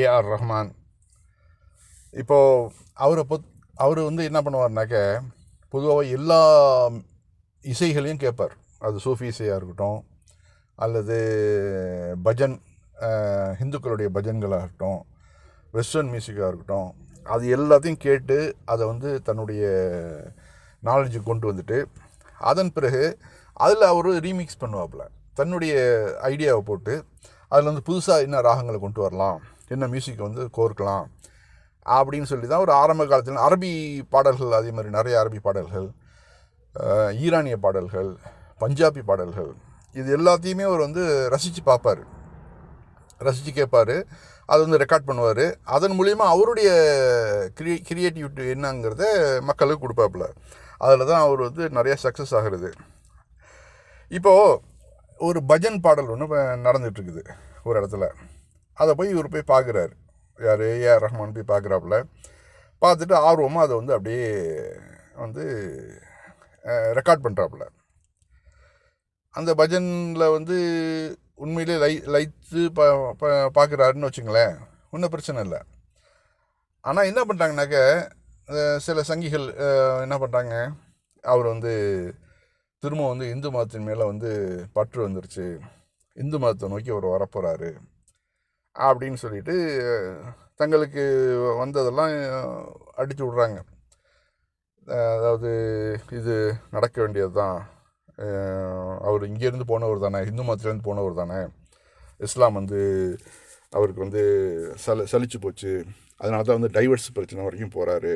AR Rahman. இப்போது அவரை பொத் அவர் வந்து என்ன பண்ணுவார்னாக்க பொதுவாக எல்லா இசைகளையும் கேட்பார் அது சூஃபி இசையாக இருக்கட்டும் அல்லது பஜன் ஹிந்துக்களுடைய பஜன்களாக இருக்கட்டும் வெஸ்டர்ன் மியூசிக்காக இருக்கட்டும் அது எல்லாத்தையும் கேட்டு அதை வந்து தன்னுடைய நாலேஜுக்கு கொண்டு வந்துட்டு அதன் பிறகு அதில் அவர் ரீமிக்ஸ் பண்ணுவாப்புல. தன்னுடைய ஐடியாவை போட்டு அதில் வந்து புதுசாக என்ன ராகங்களை கொண்டு வரலாம் என்ன மியூசிக் வந்து கோர்க்கலாம் அப்படின்னு சொல்லி தான் ஒரு ஆரம்ப காலத்தில் அரபி பாடல்கள் அதே மாதிரி நிறைய அரபி பாடல்கள் ஈரானிய பாடல்கள் பஞ்சாபி பாடல்கள். இது எல்லாத்தையுமே அவர் வந்து ரசித்து பார்ப்பார். ரசித்து கேட்பார். அது வந்து ரெக்கார்ட் பண்ணுவார். அதன் மூலிமா அவருடைய க்ரியே கிரியேட்டிவிட்டி என்னங்கிறத மக்களுக்கு கொடுப்பாப்புல. அதில் தான் அவர் வந்து நிறைய சக்ஸஸ் ஆகிறது. இப்போது ஒரு பஜன் பாடல் ஒன்று நடந்துகிட்ருக்குது ஒரு இடத்துல. அதை போய் இவர் போய் பார்க்குறாரு. யார்? ஏஆர் ரஹ்மான் போய் பார்க்குறாப்புல. பார்த்துட்டு ஆர்வமாக அதை வந்து அப்படியே வந்து ரெக்கார்ட் பண்ணுறாப்புல அந்த பஜனில் வந்து உண்மையிலே லை லைத்து பா பார்க்குறாருன்னு வச்சுங்களேன். ஒன்றும் பிரச்சனை இல்லை. ஆனால் என்ன பண்ணுறாங்கனாக்க சில சங்கிகள் என்ன பண்ணுறாங்க அவர் வந்து திரும்ப வந்து இந்து மதத்தின் மேலே வந்து பற்று வந்துருச்சு. இந்து மதத்தை நோக்கி அவர் வரப்போகிறாரு அப்படின்னு சொல்லிட்டு தங்களுக்கு வந்ததெல்லாம் அடித்து விட்றாங்க. அதாவது இது நடக்க வேண்டியது தான். அவர் இங்கேருந்து போனவர் தானே இந்து மதத்துலேருந்து போனவர் தானே. இஸ்லாம் வந்து அவருக்கு வந்து சல சலிச்சு போச்சு. அதனால தான் வந்து டைவர்ஸ் பிரச்சனை வரைக்கும் போகிறாரு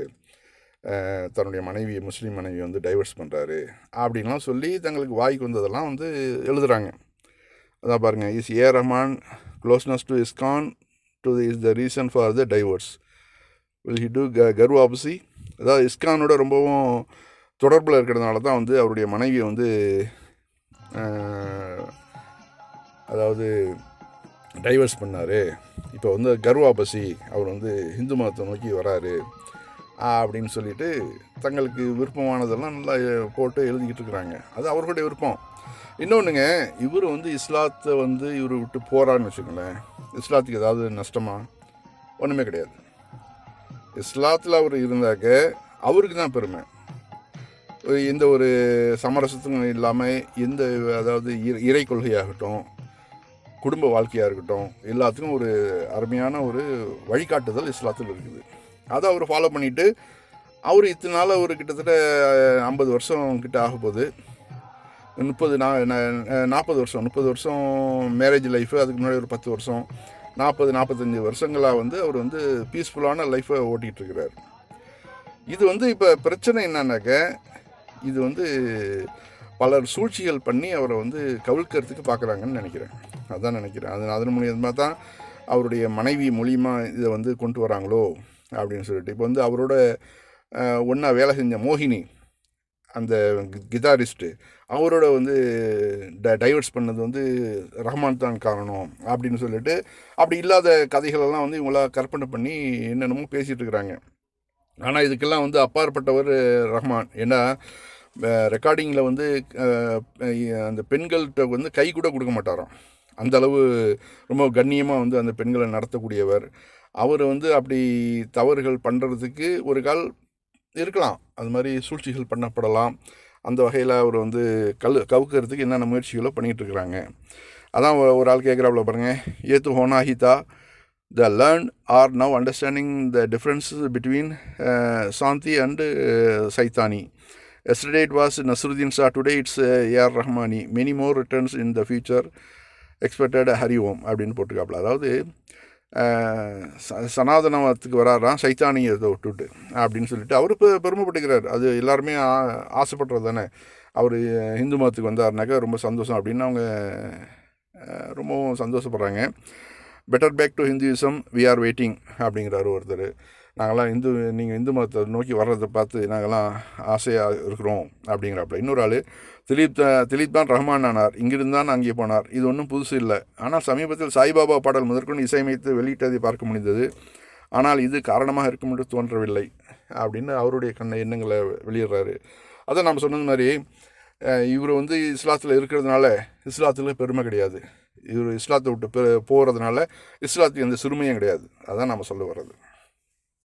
தன்னுடைய மனைவி முஸ்லீம் மனைவி வந்து டைவர்ஸ் பண்ணுறாரு அப்படின்லாம் சொல்லி தங்களுக்கு வாய்க்கு வந்ததெல்லாம் வந்து எழுதுகிறாங்க அதான் பாருங்கள் is A Rahman closeness to ISKCON to is the reason for the divorce will he do க கர்வ அதாவது இஸ்கானோட ரொம்பவும் தொடர்பில் இருக்கிறதுனால தான் வந்து அவருடைய மனைவியை வந்து அதாவது டைவர்ஸ் பண்ணார். இப்போ வந்து கர்வாபசி அவர் வந்து ஹிந்து மதத்தை நோக்கி வராரு. அப்படின்னு சொல்லிட்டு தங்களுக்கு விருப்பமானதெல்லாம் நல்லா போட்டு எழுதிக்கிட்டு இருக்கிறாங்க. அது அவர்களுடைய விருப்பம். இன்னொன்றுங்க இவர் வந்து இஸ்லாத்தை வந்து இவர் விட்டு போகிறான்னு வச்சுக்கோங்களேன். இஸ்லாத்துக்கு ஏதாவது நஷ்டமா? ஒன்றுமே கிடையாது. இஸ்லாத்தில் அவர் இருந்தாக்க அவருக்கு தான் பெருமை. எந்த ஒரு சமரசத்தும் இல்லாமல் எந்த அதாவது இறை- இறை கொள்கையாகட்டும் குடும்ப வாழ்க்கையாக இருக்கட்டும் எல்லாத்துக்கும் ஒரு அருமையான ஒரு வழிகாட்டுதல் இஸ்லாத்தில் இருக்குது. அதை அவர் ஃபாலோ பண்ணிவிட்டு அவர் இத்தனை நாள் ஒரு கிட்டத்தட்ட ஐம்பது வருஷம் கிட்ட ஆக போகுது முப்பது நா நாற்பது வருஷம். முப்பது வருஷம் மேரேஜ் லைஃபு அதுக்கு முன்னாடி ஒரு பத்து வருஷம். நாற்பது நாற்பத்தஞ்சு வருஷங்களாக வந்து அவர் வந்து பீஸ்ஃபுல்லான லைஃப்பை ஓட்டிகிட்டு இருக்கிறார் இது வந்து இப்போ பிரச்சனை என்னன்னாக்க இது வந்து பலர் சூழ்ச்சிகள் பண்ணி அவரை வந்து கவிழ்க்கிறதுக்கு பார்க்குறாங்கன்னு நினைக்கிறேன். அதான் நினைக்கிறேன். அது அதன் மூலியமாக தான் அவருடைய மனைவி மூலியமாக இதை வந்து கொண்டு வராங்களோ அப்படின்னு சொல்லிட்டு. இப்போ வந்து அவரோட ஒன்றா வேலை செஞ்ச மோகினி அந்த கிதாரிஸ்ட்டு அவரோட வந்து ட டைவர்ஸ் பண்ணது வந்து ரஹ்மான் தான் காரணம் அப்படின்னு சொல்லிட்டு அப்படி இல்லாத கதைகளெல்லாம் வந்து இவங்களா கற்பனை பண்ணி என்னென்னமோ பேசிகிட்டு இருக்கிறாங்க. ஆனால் இதுக்கெல்லாம் வந்து அப்பாற்பட்டவர் ரஹ்மான். ஏன்னா ரெக்கார்டிங்கில் வந்து அந்த பெண்கள்கிட்ட வந்து கை கூட கொடுக்க மாட்டாராம். அந்த அளவு ரொம்ப கண்ணியமாக வந்து அந்த பெண்களை நடத்தக்கூடியவர். அவர் வந்து அப்படி தவறுகள் பண்ணுறதுக்கு ஒரு கால் இருக்கலாம். அது மாதிரி சூழ்ச்சிகள் பண்ணப்படலாம். அந்த வகையில் அவர் வந்து கல் கவுக்கிறதுக்கு என்னென்ன முயற்சிகளோ பண்ணிகிட்டு இருக்கிறாங்க. அதான் ஒரு- ஆள் கேட்குறாப்புல பாருங்கள் ஏத்து ஹோனா ஹிதா the learn are now understanding the difference between shanti and shaitani. Yesterday it was Naseeruddin Shah today it's AR Rahman. Many more returns in the future expected Hari Om அப்படின்னு போட்டிருக்காப்புல அதாவது சனாதனத்துக்கு வராராம் சைத்தானியத்தை விட்டுட்டு அப்படின்னு சொல்லிட்டு அவர் பெ பெருமைப்பட்டுக்கிறார். அது எல்லாருமே ஆ- ஆசைப்படுறது தானே. அவர் இந்து மதத்துக்கு வந்தாருனாக்கா ரொம்ப சந்தோஷம் அப்படின்னு அவங்க ரொம்பவும் சந்தோஷப்படுறாங்க. Better back to Hinduism we are waiting அப்படிங்கிறாரு ஒருத்தர். நாங்கள்லாம் இந்து நீங்கள் இந்து மதத்தை நோக்கி வர்றதை பார்த்து நாங்கள்லாம் ஆசையாக இருக்கிறோம் அப்படிங்கிறாப்புல. இன்னொரு ஆள் திலீப் திலீப் தான் ரஹ்மான் ஆனார். இங்கிருந்து தான் அங்கே போனார். இது ஒன்றும் புதுசு இல்லை. ஆனால் சமீபத்தில் சாய்பாபா பாடல் முதற்கொண்டு இசையமைத்து வெளியிட்டதை பார்க்க முடிந்தது. ஆனால் இது காரணமாக இருக்கும் என்று தோன்றவில்லை அப்படின்னு அவருடைய கண்ண எண்ணங்களை வெளியிடுறாரு. அதை நம்ம சொன்னது மாதிரி இவர் வந்து இஸ்லாத்தில் இருக்கிறதுனால இஸ்லாத்தில் பெருமை கிடையாது. இவர் இஸ்லாத்தை விட்டு போகிறதுனால இஸ்லாத்துக்கு எந்த சிறுமையும் கிடையாது. அதான் நம்ம சொல்ல வர்றது.